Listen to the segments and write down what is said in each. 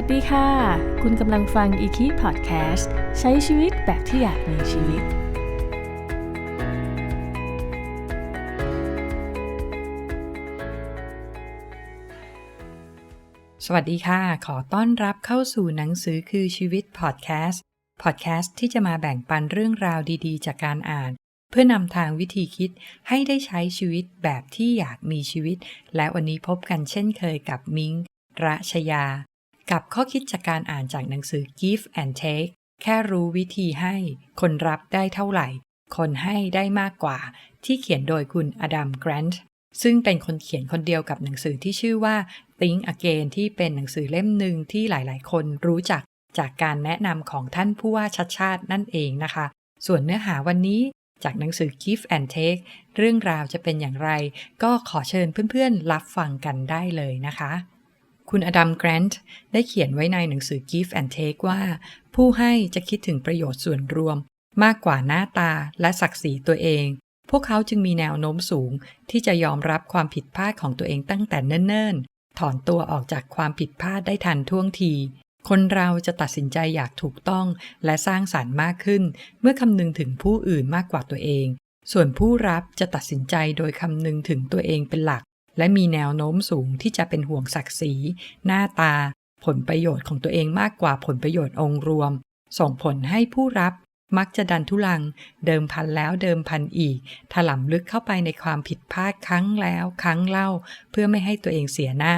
วัสดีค่ะ คุณกำลังฟัง e k i Podcast ใช้ชีวิตแบบที่อยากมีชีวิต สวัสดีค่ะ ขอต้อนรับเข้าสู่หนังสือคือชีวิตพอดแคสต์พอดแคสต์ที่จะมาแบ่งปันเรื่องราวดีๆ จากการอ่าน เพื่อนำทางวิธีคิดให้ได้ใช้ชีวิตแบบที่อยากมีชีวิต และวันนี้พบกันเช่นเคยกับมิงระชยา กับข้อคิดจากการอ่านจากหนังสือ Give and Take แค่รู้วิธีให้ คนรับได้เท่าไหร่ คนให้ได้มากกว่า ที่เขียนโดยคุณอดัมแกรนท์ซึ่งเป็นคนเขียนคนเดียวกับหนังสือที่ชื่อว่า Think Again ที่เป็นหนังสือเล่มหนึ่งที่หลาย ๆ คนรู้จักจากการแนะนำของท่านผู้ว่าชัดชาตินั่นเองนะคะ ส่วนเนื้อหาวันนี้จากหนังสือ Give and Take เรื่องราวจะเป็นอย่างไร ก็ขอเชิญเพื่อน ๆ รับฟังกันได้เลยนะคะ คุณอดัมแกรนท์ได้เขียนไว้ในหนังสือ Give and Take ว่า ผู้ให้จะคิดถึงประโยชน์ส่วนรวม มากกว่าหน้าตาและศักดิ์ศรีตัวเอง พวกเขาจึงมีแนวโน้มสูง ที่จะยอมรับความผิดพลาดของตัวเองตั้งแต่เนิ่นๆ ถอนตัวออกจากความผิดพลาดได้ทันท่วงที คนเราจะตัดสินใจอยากถูกต้องและสร้างสารรค์มากขึ้น เมื่อคำนึงถึงผู้อื่นมากกว่าตัวเอง ส่วนผู้รับจะตัดสินใจโดยคำนึงถึงตัวเองเป็นหลัก และมีแนวโน้มสูงที่จะเป็นห่วงศักดิ์ศรี หน้าตา ผลประโยชน์ของตัวเองมากกว่าผลประโยชน์องค์รวม ส่งผลให้ผู้รับมักจะดันทุลัง เดิมพันแล้วเดิมพันอีก ถล่ำลึกเข้าไปในความผิดพลาดครั้งแล้วครั้งเล่า เพื่อไม่ให้ตัวเองเสียหน้า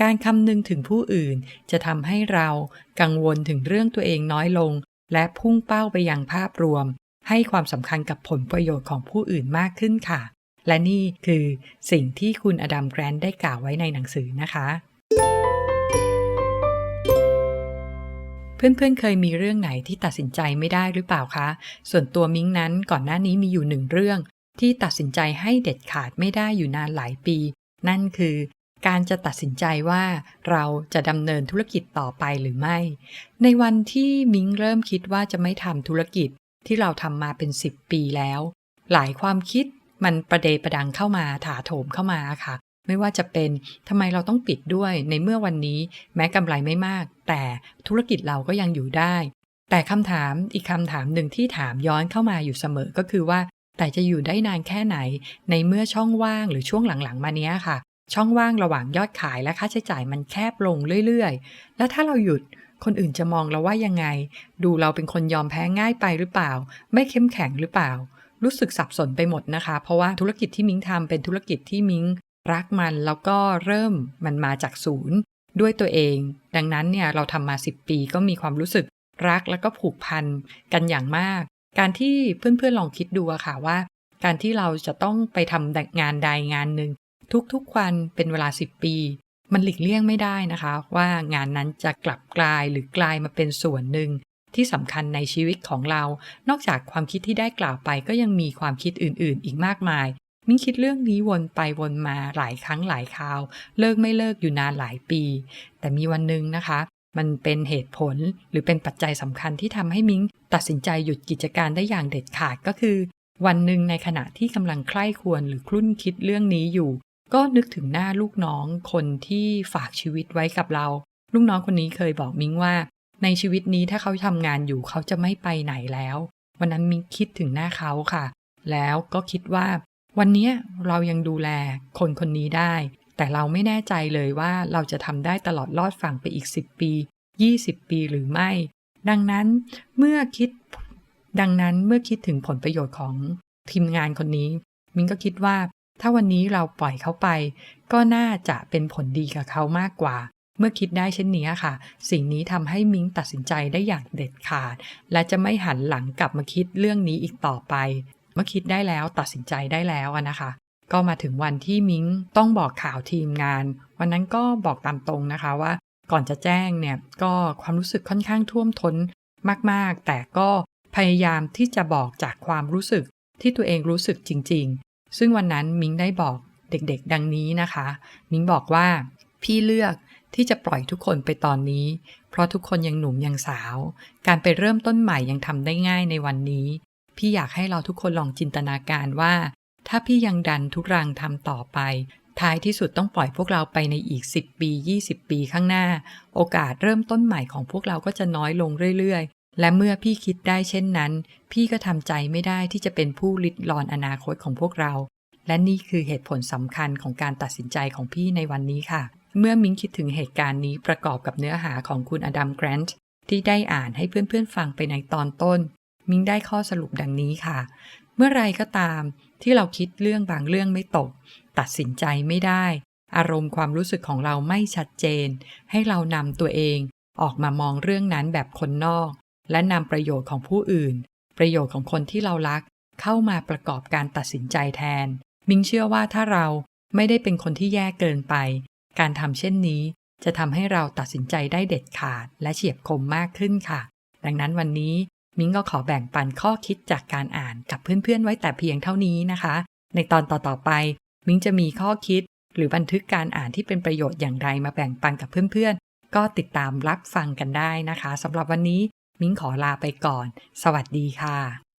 การคำนึงถึงผู้อื่น จะทำให้เรากังวลถึงเรื่องตัวเองน้อยลง และพุ่งเป้าไปยังภาพรวม ให้ความสำคัญกับผลประโยชน์ของผู้อื่นมากขึ้นค่ะ และนี่คือสิ่งที่คุณอดัมแกรนด์ได้กล่าวไว้ในหนังสือนะคะ เพื่อนๆ เคยมีเรื่องไหนที่ตัดสินใจไม่ได้หรือเปล่าคะ ส่วนตัวมิ้งนั้นก่อนหน้านี้มีอยู่หนึ่งเรื่อง ที่ตัดสินใจให้เด็ดขาดไม่ได้อยู่นานหลายปี นั่นคือการจะตัดสินใจว่าเราจะดำเนินธุรกิจต่อไปหรือไม่ ในวันที่มิ้งเริ่มคิดว่าจะไม่ทำธุรกิจที่เราทำมาเป็น 10 ปีแล้ว หลายความคิด มันประเดประดังเข้ามาถาโถมเข้ามาค่ะ ไม่ว่าจะเป็นทำไมเราต้องปิดด้วยในเมื่อวันนี้แม้กำไรไม่มาก แต่ธุรกิจเราก็ยังอยู่ได้ แต่คำถามอีกคำถามหนึ่งที่ถามย้อนเข้ามาอยู่เสมอก็คือว่า แต่จะอยู่ได้นานแค่ไหน ในเมื่อช่องว่างหรือช่วงหลังๆ มาเนี้ยค่ะ ช่องว่างระหว่างยอดขายและค่าใช้จ่ายมันแคบลงเรื่อยๆ แล้วถ้าเราหยุดคนอื่นจะมองเราว่ายังไง ดูเราเป็นคนยอมแพ้ง่ายไปหรือเปล่า ไม่เข้มแข็งหรือเปล่า รู้สึกสับสนไปหมดนะคะ เพราะว่าธุรกิจที่มิ้งทำเป็นธุรกิจที่มิ้งรักมันแล้วก็เริ่มมันมาจากศูนย์ ด้วยตัวเอง ดังนั้นเนี่ยเราทำมา 10 ปีก็มีความรู้สึกรักแล้วก็ผูกพันกันอย่างมาก การที่เพื่อนๆลองคิดดูอะค่ะว่า การที่เราจะต้องไปทำงานใดงานหนึ่งทุกๆวันเป็นเวลา 10 ปี มันหลีกเลี่ยงไม่ได้นะคะ ว่างานนั้นจะกลับกลายหรือกลายมาเป็นส่วนหนึ่ง ที่สำคัญในชีวิตของเรา นอกจากความคิดที่ได้กล่าวไปก็ยังมีความคิดอื่นๆ อีกมากมาย มิ้งคิดเรื่องนี้วนไปวนมาหลายครั้งหลายคราว เลิกไม่เลิกอยู่นานหลายปี แต่มีวันหนึ่งนะคะ มันเป็นเหตุผลหรือเป็นปัจจัยสำคัญที่ทำให้มิ้งตัดสินใจหยุดกิจการได้อย่างเด็ดขาดก็คือ วันหนึ่งในขณะที่กำลังใคร่ควรหรือคลุ่นคิดเรื่องนี้อยู่ ก็นึกถึงหน้าลูกน้องคนที่ฝากชีวิตไว้กับเรา ลูกน้องคนนี้เคยบอกมิ้งว่า ในชีวิตนี้ถ้าเขาทำงานอยู่เขาจะไม่ไปไหนแล้ว วันนั้นมิ้งคิดถึงหน้าเขาค่ะ แล้วก็คิดว่า วันนี้เรายังดูแลคนคนนี้ได้ แต่เราไม่แน่ใจเลยว่าเราจะทำได้ตลอดรอดฝั่งไปอีก 10 ปี 20 ปีหรือไม่ ดังนั้นเมื่อคิด ดังนั้นเมื่อคิดถึงผลประโยชน์ของทีมงานคนนี้ มิ้งก็คิดว่าถ้าวันนี้เราปล่อยเขาไป ก็น่าจะเป็นผลดีกับเขามากกว่า เมื่อคิดได้เช่นนี้ค่ะ สิ่งนี้ทำให้มิ้งตัดสินใจได้อย่างเด็ดขาด และจะไม่หันหลังกลับมาคิดเรื่องนี้อีกต่อไป เมื่อคิดได้แล้วตัดสินใจได้แล้วนะคะ ก็มาถึงวันที่มิ้งต้องบอกข่าวทีมงาน วันนั้นก็บอกตามตรงนะคะว่า ก่อนจะแจ้งเนี่ยก็ความรู้สึกค่อนข้างท่วมท้นมากๆ แต่ก็พยายามที่จะบอกจากความรู้สึกที่ตัวเองรู้สึกจริง ๆ ซึ่งวันนั้นมิ้งได้บอกเด็กๆ ดังนี้นะคะ มิ้งบอกว่าพี่เลือก ที่จะปล่อยทุกคนไปตอนนี้ เพราะทุกคนยังหนุ่มยังสาว การไปเริ่มต้นใหม่ยังทำได้ง่ายในวันนี้ พี่อยากให้เราทุกคนลองจินตนาการว่า ถ้าพี่ยังดันทุรังทำต่อไป ท้ายที่สุดต้องปล่อยพวกเราไปในอีก 10 ปี 20 ปีข้างหน้า โอกาสเริ่มต้นใหม่ของพวกเราก็จะน้อยลงเรื่อยๆ และเมื่อพี่คิดได้เช่นนั้น พี่ก็ทำใจไม่ได้ที่จะเป็นผู้ลิดรอนอนาคตของพวกเรา และนี่คือเหตุผลสำคัญของการตัดสินใจของพี่ในวันนี้ค่ะ เมื่อมิ้งคิดถึงเหตุการณ์นี้ประกอบกับเนื้อหาของคุณอดัมแกรนต์ที่ได้อ่านให้เพื่อนๆฟังไปในตอนต้น มิ้งได้ข้อสรุปดังนี้ค่ะ เมื่อไรก็ตามที่เราคิดเรื่องบางเรื่องไม่ตก ตัดสินใจไม่ได้ อารมณ์ความรู้สึกของเราไม่ชัดเจน ให้เรานำตัวเอง ออกมามองเรื่องนั้นแบบคนนอก และนำประโยชน์ของผู้อื่น ประโยชน์ของคนที่เรารัก เข้ามาประกอบการตัดสินใจแทน มิงเชื่อว่าถ้าเราไม่ได้เป็นคนที่แย่เกินไป การทำเช่นนี้จะทำให้เราตัดสินใจได้เด็ดขาดและเฉียบคมมากขึ้นค่ะ ดังนั้นวันนี้มิ้งก็ขอแบ่งปันข้อคิดจากการอ่านกับเพื่อนๆไว้แต่เพียงเท่านี้นะคะ ในตอนต่อๆไป มิ้งจะมีข้อคิด หรือบันทึกการอ่านที่เป็นประโยชน์อย่างไรมาแบ่งปันกับเพื่อนๆ ก็ติดตามรับฟังกันได้นะคะสำหรับวันนี้ มิ้งขอลาไปก่อน สวัสดีค่ะ